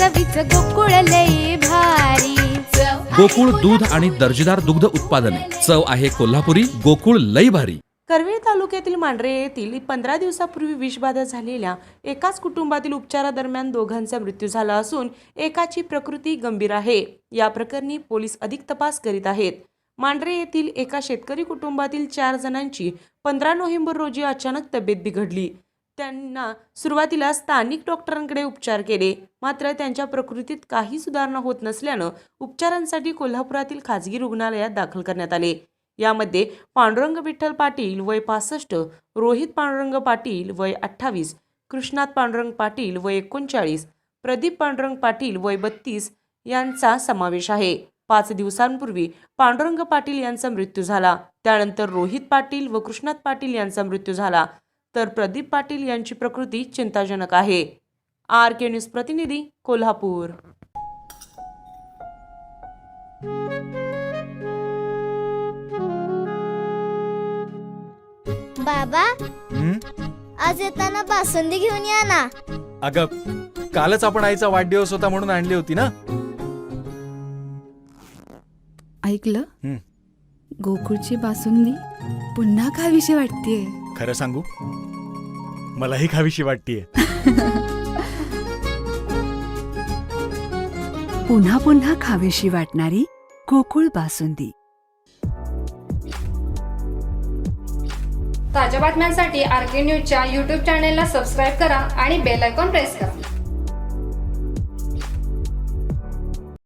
चवीच गोकुळ लई भारी. गोकुळ दूध आणि दर्जेदार दुग्ध उत्पादने. चव आहे कोल्हापुरी गोकुळ लई भारी. करवीर तालुक्यातील मांढरे येथील पंधरा दिवसापूर्वी विषबाधा झालेल्या एकाच कुटुंबातील उपचारादरम्यान दोघांचा मृत्यू झाला असून एकाची प्रकृती गंभीर आहे. या प्रकरणी पोलीस अधिक तपास करीत आहेत. मांढरे येथील एका शेतकरी कुटुंबातील चार जणांची पंधरा नोव्हेंबर रोजी अचानक तब्येत बिघडली. त्यांना सुरुवातीला स्थानिक डॉक्टरांकडे उपचार केले. मात्र त्यांच्या प्रकृतीत काही सुधारणा होत नसल्यानं उपचारांसाठी कोल्हापुरातील खाजगी रुग्णालयात दाखल करण्यात आले. यामध्ये पांडुरंग विठ्ठल पाटील वय पासष्ट रोहित पांडुरंग पाटील वय अठ्ठावीस कृष्णात पांडुरंग पाटील वय एकोणचाळीस प्रदीप पांडुरंग पाटील वय बत्तीस यांचा समावेश आहे. पाच दिवसांपूर्वी पांडुरंग पाटील यांचा मृत्यू झाला. त्यानंतर रोहित पाटील व कृष्णात पाटील यांचा मृत्यू झाला. तर प्रदीप पाटील यांची प्रकृती चिंताजनक आहे. आर के न्यूज प्रतिनिधी कोल्हापूर. बाबा हं? आज येताना बासुंदी घेऊन या ना. अगं कालच आपण आईचा वाढदिवस होता म्हणून आणली होती ना. ऐकलं? हं. गोकुळची बासुंदी पुन्हा खावीशी वाटतेय. खरं सांगू? मलाही खावीशी वाटतीये. पुन्हा पुन्हा खावीशी वाटणारी गोकुळ बासुंदी. ताज्या बातम्यांसाठी आर के न्यूजच्या यूट्यूब चॅनेलला सबस्क्राईब करा आणि बेल आयकॉन प्रेस करा.